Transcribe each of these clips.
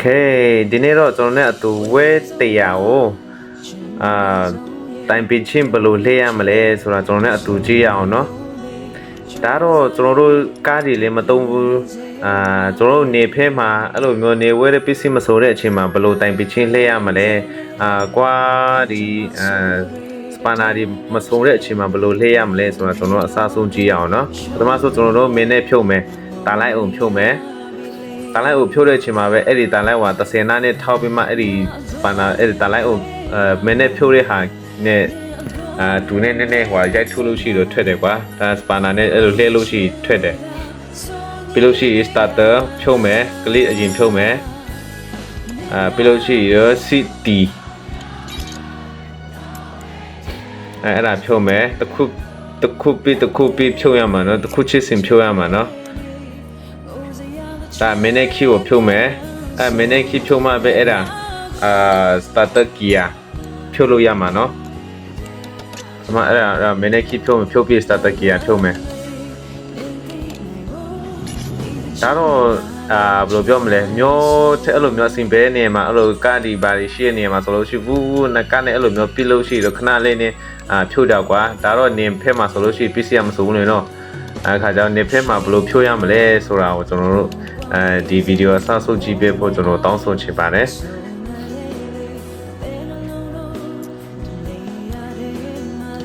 เคဒီနေ့တော့ကျွန်တော်နဲ့အတူဝဲတရားကိုအာတိုင်ပင်ချင်းဘယ်လိုလှည့်ရမလဲဆိုတာကျွန်တော်နဲ့အတူကြည့်ရအောင်เนาะဒါတော့ကျွန်တော်တို့ကားတွေလည်းမသုံးဘူးအာကျွန်တော်တို့နေဖဲမှာအဲ့လိုမျိုးနေဝဲတဲ့ပစ္စည်းမဆိုတဲ့အချိန်မှာဘယ်လိုတိုင်ပင်ချင်းလှည့်ရမလဲအာကွာဒီအာစပနာဒီမဆိုတဲ့အချိန်မှာဘယ်လိုလှည့်ရမလဲဆိုတာကျွန်တော်တို့အစားဆုံးကြည့်ရအောင်เนาะပထမဆုံးကျွန်တော်တို့မင်းနဲ့ဖြုတ်မယ်တာလိုက်အောင်ဖြုတ်မယ် တန်လိုက်ကိုဖြိုးတဲ့အချိန်မှာပဲအဲ့ဒီတန်လိုက်ဟို30နာနဲ့ထောက်ပြီးမှအဲ့ဒီပန်နာအဲ့ဒီတန်လိုက်ကိုအဲမင်းနဲ့ဖြိုးတဲ့ဟာနဲ့အာဒူနဲ့နည်းနည်းဟိုရိုက်ထုတ်လို့ရှိတော့ထွက်တယ်ကွာဒါစပန်နာနဲ့အဲ့လိုလှည့်လို့ရှိထွက်တယ်ပြီးလို့ရှိရင် starter ဖြုတ်မယ်ကလစ်အရင်ဖြုတ်မယ်အာပြီးလို့ရှိရင် CT အဲအဲ့ဒါဖြုတ်မယ်တစ်ခုတစ်ခုပြီးတစ်ခုပြီးဖြုတ်ရမှာနော်တစ်ခုချစ်စင်ဖြုတ်ရမှာနော် ဒါမင်းနဲ့ key ကိုဖြုတ်မယ်အဲမင်းနဲ့ key ဖြုတ်မှပဲအဲ့ဒါအာ starter gear ဖြုတ်လို့ရမှာเนาะဒီမှာအဲ့ဒါအဲ့ဒါမင်းနဲ့ key ဖြုတ်မယ်ဖြုတ်ပြီး starter gear ဖြုတ်မယ်ဒါတော့အာဘယ်လိုပြောမလဲမျိုးတဲ့အဲ့လိုမျိုးအစဉ်ပဲနေမှာအဲ့လိုကားဒီဘာတွေရှိနေမှာဆိုလို့ရှိဘူးဘူးနကနဲ့အဲ့လိုမျိုးပြစ်လို့ရှိတော့ခဏလေးနေအာဖြုတ်တော့ကွာဒါတော့နေဖက်မှာဆိုလို့ရှိ PC မဆိုဘူးလေနော်အဲခါကျတော့နေဖက်မှာဘယ်လိုဖြိုးရမလဲဆိုတာကိုကျွန်တော်တို့ အဲဒီဗီဒီယိုအစဆုပ်ကြည့်ပေးဖို့ကျွန်တော်တောင်းဆိုချင်ပါတယ်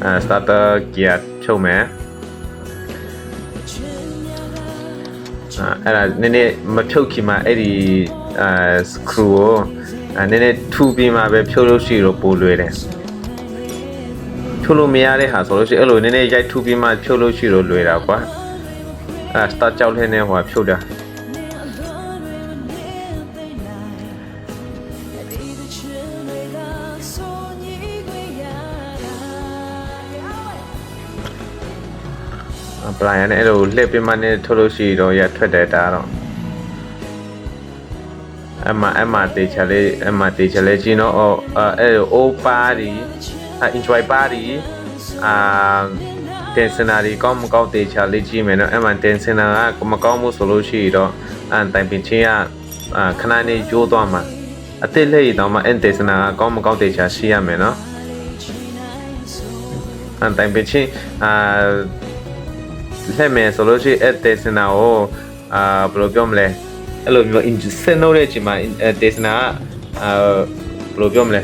အဲ starter gear ဖြုတ်မယ်အဲအဲ့ဒါနည်းနည်းမဖြုတ်ခင်မှာအဲ့ဒီအဲ screw ကိုအဲနည်းနည်းထူပြီးမှပဲဖြုတ်လို့ရှိတော့ပိုလွယ်တယ်ဖြုတ်လို့မရတဲ့ဟာဆိုလို့ရှိရင်အဲ့လိုနည်းနည်းရိုက်ထူပြီးမှဖြုတ်လို့ရှိတော့လွယ်တာကွာအဲ start ကြောက်လဲနေဟိုဖြုတ်တာ ပလိုင်နဲ့အဲ့လိုလှည့်ပြမနဲ့ထုတ်လို့ရှိတော့ရထွက်တယ်ဒါတော့အမအမတေချာလေးအမတေချာလေးကြီးနော်အော်အဲ့လို O party enjoy party အာတင်စနာဒီကောင်းမကောင်းတေချာလေးကြီးမယ်နော်အမတင်စနာကမကောင်းဘူးဆိုလို့ရှိတော့အန်တိုင်ပင်ချင်းကအာခဏနေကျိုးသွားမှာအစ်စ်လေးတော့မှအန်တေစနာကကောင်းမကောင်းတေချာရှိရမယ်နော်အန်တိုင်ပင်ချင်းအာ လက်မယ်ဆိုလို့ရှိရင်အဲ့တေစနာကိုအာဘယ်လိုပြောမလဲအဲ့လိုမျိုး send လုပ်တဲ့အချိန်မှာတေစနာကအာဘယ်လိုပြောမလဲ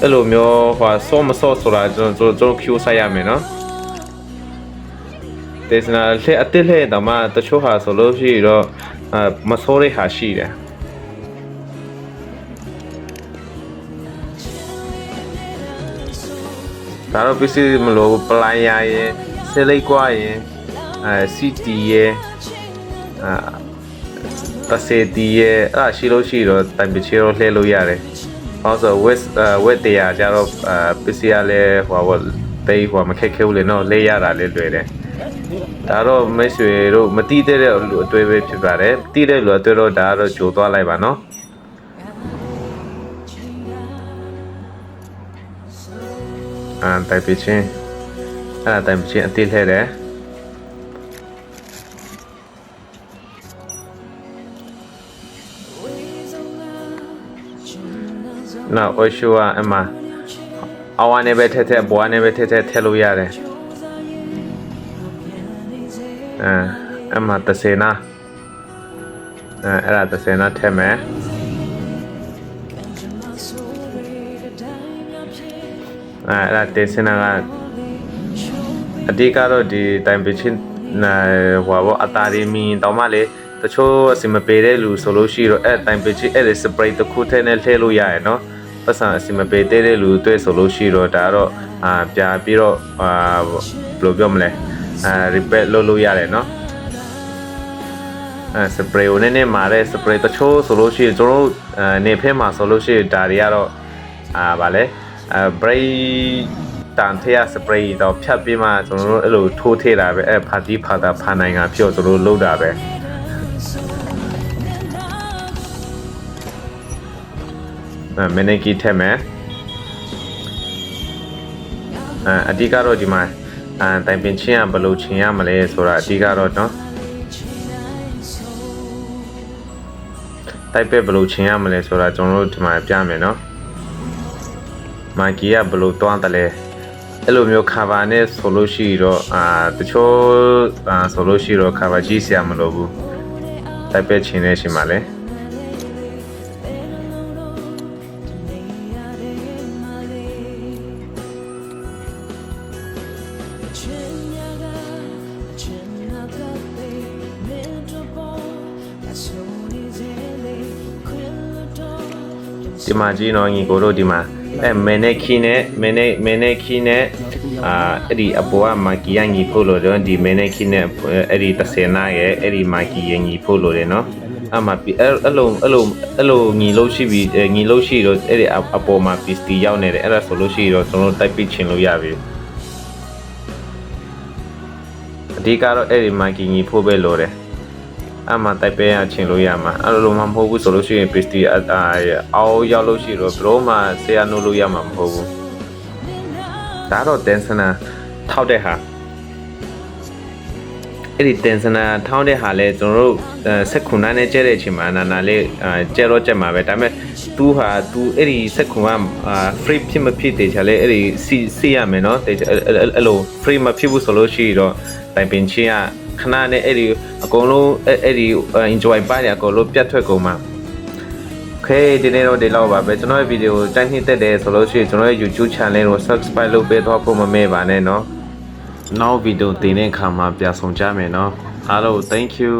အဲ့လိုမျိုးဟိုဆောမဆောဆိုတာကျွန်တော်ကျွန်တော် Q ဆိုင်ရမယ်နော်တေစနာလက်အတစ်လက်တော့မှတချို့ဟာဆိုလို့ရှိရင်တော့အာမဆောတဲ့ဟာရှိတယ်ဒါတော့ပစ္စည်းမလို့ပလိုင်ယာရဲ့ ဆဲလိုက်ကွာရင်အဲစီတီရဲ့အာတဆေတီရဲ့အဲ့ဒါရှိလို့ရှိတော့တိုင်ပချေတော့လှည့်လို့ရတယ်။ဟောဆိုဝက်ဝက်တရားကြတော့အာပစ္စည်းရလဲဟိုဘောတေးဟိုမခက်ခဲဘူးလေနော်လဲရတာလဲလွယ်တယ်။ဒါတော့မိတ်ဆွေတို့မတိတဲ့လူအတွေ့ပဲဖြစ်ပါတယ်။တိတဲ့လူအတွေ့တော့ဒါကတော့ကြိုသွားလိုက်ပါနော်။အာတိုင်ပချင်း အဲ့ဒါတိုင်ပချင်းအတိလှဲ့တယ်နောက်အရှိုးကအမအဝါနေပဲထက်ထက်ဘွားနေပဲထက်ထက်ထည့်လို့ရတယ်အဲအမတဆေနာအဲအဲ့ဒါတဆေနာထည့်မယ်အဲအဲ့ဒါတေစနာက အဓိကတော့ဒီတိုင်ပချင်းနာဟိုဘောအတာရီမီတော့မှလေတချို့အစမပေးတဲ့လူဆိုလို့ရှိတော့အဲ့တိုင်ပချင်းအဲ့ဒီစပရိတ်တစ်ခုထဲနဲ့ထည့်လို့ရတယ်နော်ပတ်စံအစမပေးတဲ့လူတွေ့ဆိုလို့ရှိတော့ဒါတော့အာပြပြီးတော့အာဘယ်လိုပြောမလဲအာ repair လုပ်လို့ရတယ်နော်အဲစပရေကိုနည်းနည်းမာတဲ့စပရေတချို့ဆိုလို့ရှိရင်ကျွန်တော်တို့အနေဖဲမှာဆိုလို့ရှိရင်ဒါတွေကတော့အာဗာလဲအဲ break တန်ထရစပရေးတော့ဖြတ်ပြီးမှကျွန်တော်တို့အဲ့လိုထိုးထည့်တာပဲအဲ့ဖာတီဖာတာဖာနိုင်ကပြောကျွန်တော်တို့လုပ်တာပဲအဲမင်းကီထက်မယ်အဲအဓိကတော့ဒီမှာအဲတိုင်ပင်ချင်းကဘယ်လိုချင်းရမလဲဆိုတာအဓိကတော့เนาะ တိုက်ပဲဘယ်လိုချင်းရမလဲဆိုတာကျွန်တော်တို့ဒီမှာပြမယ်နော်မာကီကဘယ်လိုတွန်းတယ်လဲ အဲ့လိုမျိုး cover နဲ့ဆိုလို့ရှိရင်တော့အာတချို့အာဆိုလို့ရှိရင်တော့ cover ကြီးစရာမလိုဘူးတိုက်ပဲချင်းနေရှင်ပါလေဒီမှာကြည့်နော်ညီကိုတို့ဒီမှာ အဲမင်းနဲ့ခီနဲ့မင်းနဲ့မင်းနဲ့ခီနဲ့အာအဲ့ဒီအပေါ်ကမာကီယညီဖို့လို့တော့ဒီမင်းနဲ့ခီနဲ့အဲ့ဒီ30နာရဲ့အဲ့ဒီမာကီယညီဖို့လို့တယ်နော်အမပီအဲ့အဲ့လိုအဲ့လိုအဲ့လိုညီလို့ရှိပြီညီလို့ရှိတော့အဲ့ဒီအပေါ်မှာပစ္စတီရောက်နေတယ်အဲ့ဒါဆိုလို့ရှိတော့ကျွန်တော်တိုက်ပစ်ချင်လို့ရပြီအဓိကတော့အဲ့ဒီမာကီညီဖို့ပဲလို့တယ် အမှတိုက်ပဲရချင်လို့ရမှာအဲ့လိုမှမဟုတ်ဘူးဆိုလို့ရှိရင် pasty အအောက်ရောက်လို့ရှိတော့ဘရောမှဆရာနိုးလို့ရမှာမဟုတ်ဘူးဒါတော့ tensioner ထောက်တဲ့ဟာအဲ့ဒီ tensioner ထောက်တဲ့ဟာလဲကျွန်တော်တို့စက်ခုနာနဲ့ကျဲတဲ့အချိန်မှာနာနာလေးကျဲတော့ကျက်မှာပဲဒါပေမဲ့ तू ဟာ तू အဲ့ဒီစက်ခုက free ဖြစ်မဖြစ်တေချာလဲအဲ့ဒီစီစီရမယ်နော်တေချာအဲ့လို free မဖြစ်ဘူးဆိုလို့ရှိတော့တိုင်ပင်ချင်းက ခဏနဲ့အဲ့ဒီအကုန်လုံးအဲ့အဲ့ဒီ enjoy ပါတယ်အကုန်လုံးပြတ်ထွက်ကုန်မှာโอเคဒီနေ့တော့ဒီလောက်ပါပဲကျွန်တော်ရဲ့ဗီဒီယိုတိုက်နှစ်သက်တယ်ဆိုလို့ရှိရင်ကျွန်တော်ရဲ့ YouTube channel ကို subscribe လုပ်ပေးတော့ဖို့မမေ့ပါနဲ့เนาะနောက်ဗီဒီယိုတင်တဲ့အခါမှာပြန်ဆောင်ကြမယ်เนาะအားလုံး thank you